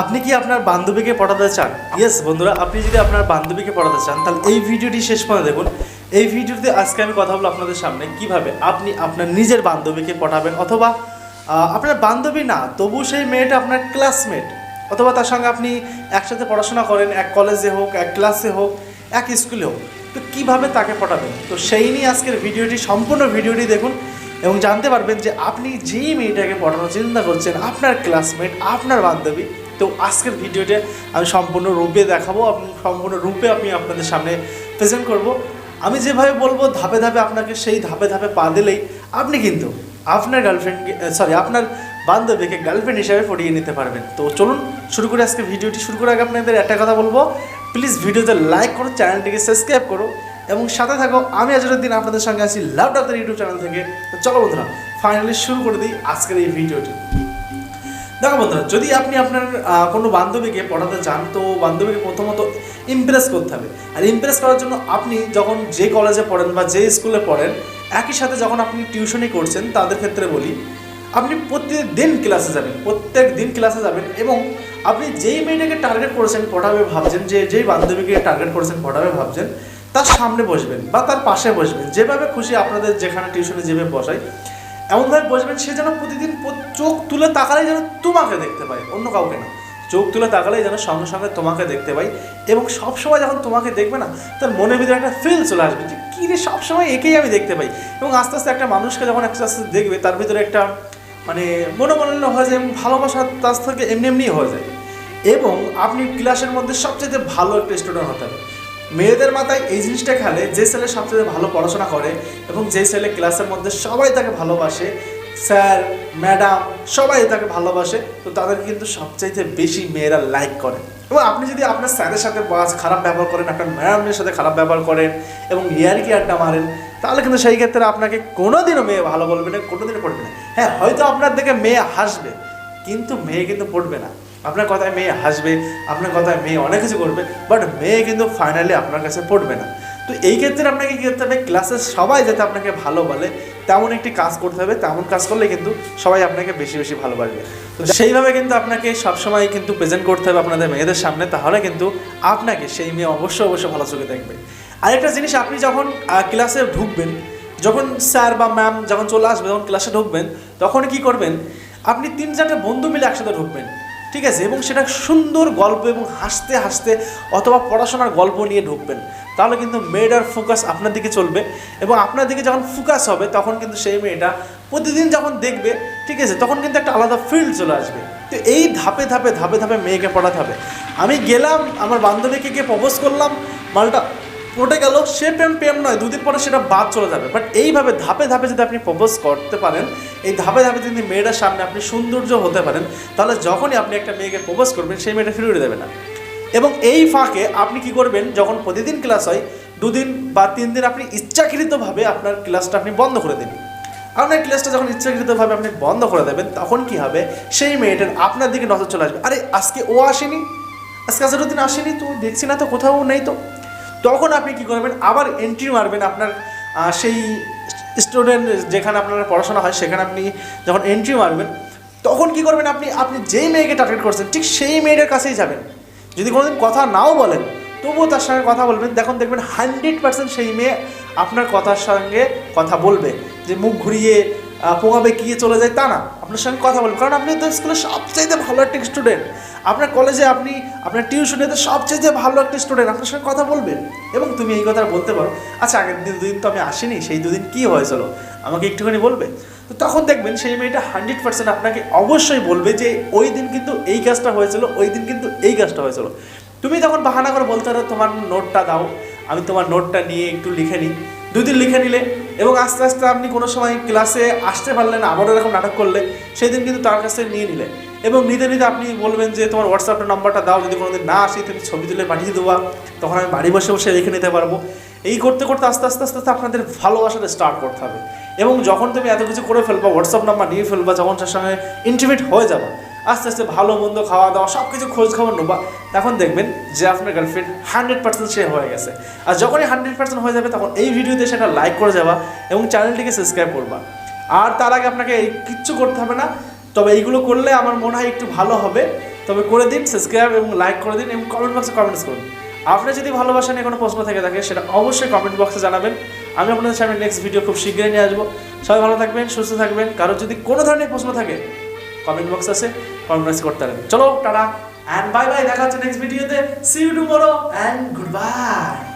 আপনি কি আপনার বান্ধবীকে পড়াতে চান? ইয়েস বন্ধুরা, আপনি যদি আপনার বান্ধবীকে পড়াতে চান, তাহলে এই ভিডিওটি শেষ পর্যন্ত দেখুন। এই ভিডিওতে আজকে আমি কথা বলব আপনাদের সামনে, কীভাবে আপনি আপনার নিজের বান্ধবীকে পড়াবেন অথবা আপনার বান্ধবী না তবু সেই মেয়েটা আপনার ক্লাসমেট অথবা তার সঙ্গে আপনি একসাথে পড়াশোনা করেন, এক কলেজে হোক, এক ক্লাসে হোক, এক স্কুলে হোক, তো কীভাবে তাকে পড়াবেন? তো সেই নিয়ে আজকের ভিডিওটি, সম্পূর্ণ ভিডিওটি দেখুন এবং জানতে পারবেন যে আপনি যেই মেয়েটাকে পড়ানোর চিন্তা করছেন, আপনার ক্লাসমেট আপনার বান্ধবী তো আজকের ভিডিওটা আমি সম্পূর্ণ রূপে দেখাবো সম্পূর্ণ রূপে আমি আপনাদের সামনে প্রেজেন্ট করব। আমি যেভাবে বলব, ধাপে ধাপে আপনাকে সেই ধাপে ধাপে পা দিলেই আপনি কিন্তু আপনার গার্লফ্রেন্ডকে সরি আপনার বান্ধবীকে গার্লফ্রেন্ড হিসাবে পড়িয়ে নিতে পারবেন। তো চলুন শুরু করে আজকে ভিডিওটি। শুরু করার আগে আপনাদের একটা কথা বলব প্লিজ ভিডিওতে লাইক করো চ্যানেলটিকে সাবস্ক্রাইব করো এবং সাথে থাকো। আমি আজরুদ্দিন, আপনাদের সঙ্গে আছি লাভ ডাক্তার ইউটিউব চ্যানেল থেকে। চলো বন্ধুরা ফাইনালি শুরু করে দিই আজকের এই ভিডিওটি। দেখো বন্ধুরা, যদি আপনি আপনার কোনো বান্ধবীকে পড়াতে চান, তো বান্ধবীকে প্রথমত ইমপ্রেস করতে হবে। আর ইমপ্রেস করার জন্য আপনি যখন যে কলেজে পড়েন বা যে স্কুলে পড়েন, একই সাথে যখন আপনি টিউশনি করছেন, তাদের ক্ষেত্রে বলি, আপনি প্রত্যেক দিন ক্লাসে যাবেন প্রত্যেক দিন ক্লাসে যাবেন এবং আপনি যেই মেয়েটাকে টার্গেট করেছেন, পড়াবে ভাবছেন, যে যেই বান্ধবীকে টার্গেট করেছেন, পড়াবে ভাবছেন, তার সামনে বসবেন বা তার পাশে বসবেন। যেভাবে খুশি আপনাদের যেখানে টিউশনে যেভাবে বসায় এমনভাবে বসবেন, সে যেন প্রতিদিন চোখ তুলে তাকালেই যেন তোমাকে দেখতে পায়, অন্য কাউকে না। চোখ তুলে তাকালেই যেন সঙ্গে সঙ্গে তোমাকে দেখতে পাই এবং সবসময় যখন তোমাকে দেখবে না, তার মনের ভিতরে একটা ফিল চলে আসবে যে, কী রে, সবসময় একেই আমি দেখতে পাই। এবং আস্তে আস্তে একটা মানুষকে যখন আস্তে আস্তে দেখবে, তার ভিতরে একটা মানে মনোমালিন্য হয়ে যায় এবং ভালোবাসা তার থেকে এমনি এমনি হয়ে যায়। এবং আপনি ক্লাসের মধ্যে সবচেয়ে ভালো একটা স্টুডেন্ট হতে হবে। মেয়েদের মাথায় এই জিনিসটা খেলে যে ছেলে সবচেয়ে ভালো পড়াশোনা করে এবং যে ছেলে ক্লাসের মধ্যে সবাই তাকে ভালোবাসে, স্যার, ম্যাডাম, সবাই তাকে ভালোবাসে, তো তাদের কিন্তু সবচাইতে বেশি মেয়েরা লাইক করে। এবং আপনি যদি আপনার স্যারের সাথে বাস খারাপ ব্যবহার করেন, আপনার ম্যাডামের সাথে খারাপ ব্যবহার করেন এবং ইয়ার কি আড্ডা মারেন, তাহলে কিন্তু সেই ক্ষেত্রে আপনাকে কোনোদিনও মেয়ে ভালো বলবে না, কোনোদিনও পড়বে না। হ্যাঁ হয়তো আপনার দিকে মেয়ে হাসবে, কিন্তু মেয়ে কিন্তু পড়বে না। আপনার কথায় মেয়ে হাসবে, আপনার কথায় মেয়ে অনেক কিছু করবে বাট মেয়ে কিন্তু ফাইনালি আপনার কাছে পড়বে না। তো এই ক্ষেত্রে আপনাকে কী করতে হবে? ক্লাসের সবাই যাতে আপনাকে ভালো বলে, তেমন একটি কাজ করতে হবে, তেমন কাজ করলে কিন্তু সবাই আপনাকে বেশি বেশি ভালোবাসবে তো সেইভাবে কিন্তু আপনাকে সবসময় কিন্তু প্রেজেন্ট করতে হবে আপনাদের মেয়েদের সামনে, তাহলে কিন্তু আপনাকে সেই মেয়ে অবশ্যই অবশ্যই ভালো চোখে দেখবে। আরেকটা জিনিস, আপনি যখন ক্লাসে ঢুকবেন, যখন স্যার বা ম্যাম যখন চলে আসবে যখন ক্লাসে ঢুকবেন, তখন কি করবেন? আপনি তিন চারটে বন্ধু মিলে একসাথে ঢুকবেন। ঠিক আছে? এবং সেটা সুন্দর গল্প এবং হাসতে হাসতে অথবা পড়াশোনার গল্প নিয়ে ঢুকবেন। তাহলে কিন্তু মেয়েটার ফোকাস আপনার দিকে চলবে এবং আপনার দিকে যখন ফোকাস হবে, তখন কিন্তু সেই মেয়েটা প্রতিদিন যখন দেখবে, ঠিক আছে, তখন কিন্তু একটা আলাদা ফিল্ড চলে আসবে। তো এই ধাপে ধাপে ধাপে ধাপে মেয়েকে পড়াতে হবে। আমি গেলাম, আমার বান্ধবীকে গিয়ে প্রপোজ করলাম, মালটা পড়ে গেল, সে প্রেম প্রেম নয়, দুদিন পরে সেটা বাদ চলে যাবে। বাট এইভাবে ধাপে ধাপে যদি আপনি প্রপোজ করতে পারেন, এই ধাপে ধাপে যদি মেয়েটার সামনে আপনি সৌন্দর্য হতে পারেন, তাহলে যখনই আপনি একটা মেয়েকে প্রপোজ করবেন, সেই মেয়েটা ফিরে দেবে না। এবং এই ফাঁকে আপনি কি করবেন, যখন প্রতিদিন ক্লাস হয়, দুদিন বা তিন দিন আপনি ইচ্ছাকৃতভাবে আপনার ক্লাসটা আপনি বন্ধ করে দিন আপনার ক্লাসটা যখন ইচ্ছাকৃতভাবে আপনি বন্ধ করে দেবেন, তখন কি হবে, সেই মেয়েটার আপনার দিকে নজর চলে আসবে। আরে, আজকে ও আসেনি? আজকে আজরুদ্দিন আসেনি তো দেখছি না তো, কোথাও নেই তো। তখন আপনি কি করবেন? আবার এন্ট্রি মারবেন আপনার সেই স্টুডেন্ট যেখানে আপনার পড়াশোনা হয়, সেখানে আপনি যখন এন্ট্রি মারবেন, তখন কি করবেন আপনি? আপনি যেই মেয়েকে টার্গেট করছেন, ঠিক সেই মেয়েটার কাছেই যাবেন। যদি কোনোদিন কথা নাও বলেন, তবুও তার সঙ্গে কথা বলবেন। দেখুন, দেখবেন হান্ড্রেড পার্সেন্ট সেই মেয়ে আপনার কথার সঙ্গে কথা বলবে। যে মুখ ঘুরিয়ে পোঙা বেঁকিয়ে চলে যায় তা না। আপনার সঙ্গে কথা বলবে। কারণ আপনি তো স্কুলে সবচাইতে ভালো একটা স্টুডেন্ট আপনার কলেজে আপনি, আপনার টিউশনিতে সবচেয়ে ভালো একটা স্টুডেন্ট আপনার সঙ্গে কথা বলবেন? এবং তুমি এই কথা বলতে পারো আচ্ছা আগের দিন দুদিন তো আমি আসিনি, সেই দুদিন কী হয়েছিল আমাকে একটুখানি বলবে? তো তখন দেখবেন সেই মেয়েটা হান্ড্রেড পার্সেন্ট আপনাকে অবশ্যই বলবে যে, ওই দিন কিন্তু এই কাজটা হয়েছিল, ওই দিন কিন্তু এই কাজটা হয়েছিল। তুমি তখন বাহানা করে বলতে পারো, তোমার নোটটা দাও, আমি তোমার নোটটা নিয়ে একটু লিখে নিই। দুদিন লিখে নিলে, এবং আস্তে আস্তে আপনি কোনো সময় ক্লাসে আসতে পারলেন আবারও এরকম নাটক করলে সেই দিন কিন্তু তার কাছ নিয়ে নিলে। এবং নিতে নিতে আপনি বলবেন যে তোমার হোয়াটসঅ্যাপ নাম্বারটা দাও, যদি কোনোদিন না আসি তুমি ছবি তুলে পাঠিয়ে দেওয়া তখন আমি বাড়ি বসে বসে রেখে নিতে পারব। এই করতে করতে আস্তে আস্তে আস্তে আস্তে আপনাদের ভালোবাসাটা স্টার্ট করতে হবে। এবং যখন তুমি এত কিছু করে ফেলবা হোয়াটসঅ্যাপ নাম্বার নিয়ে ফেলবা, যখন তার সঙ্গে ইন্টিমেট হয়ে যাবা, আস্তে আস্তে ভালো, মন্দ খাওয়া দাওয়া সব কিছু খোঁজ খবর নেবা, তখন দেখবেন যে আপনার গার্লফ্রেন্ড হান্ড্রেড পার্সেন্ট সে হয়ে গেছে। আর যখনই হান্ড্রেড পার্সেন্ট হয়ে যাবে, তখন এই ভিডিওতে সেটা লাইক করে যাবা এবং চ্যানেলটিকে সাবস্ক্রাইব করবা। আর তার আগে আপনাকে এই কিচ্ছু করতে হবে না তবে এইগুলো করলে আমার মনে হয় একটু ভালো হবে। তবে করে দিন সাবস্ক্রাইব এবং লাইক করে দিন এবং কমেন্ট বক্সে কমেন্টস করুন। আপনার যদি ভালোবাসা নিয়ে কোনো প্রশ্ন থেকে থাকে, সেটা অবশ্যই কমেন্ট বক্সে জানাবেন। আমি আপনাদের সামনে নেক্সট ভিডিও খুব শীঘ্রই নিয়ে আসব। সবাই ভালো থাকবেন, সুস্থ থাকবেন। কারোর যদি কোনো ধরনের প্রশ্ন থাকে কমেন্ট বক্স আছে কমেন্ট বক্সে করতে পারেন। চলো, টাটা অ্যান্ড বাই বাই দেখা হচ্ছে নেক্সট ভিডিওতে see you tomorrow and good bye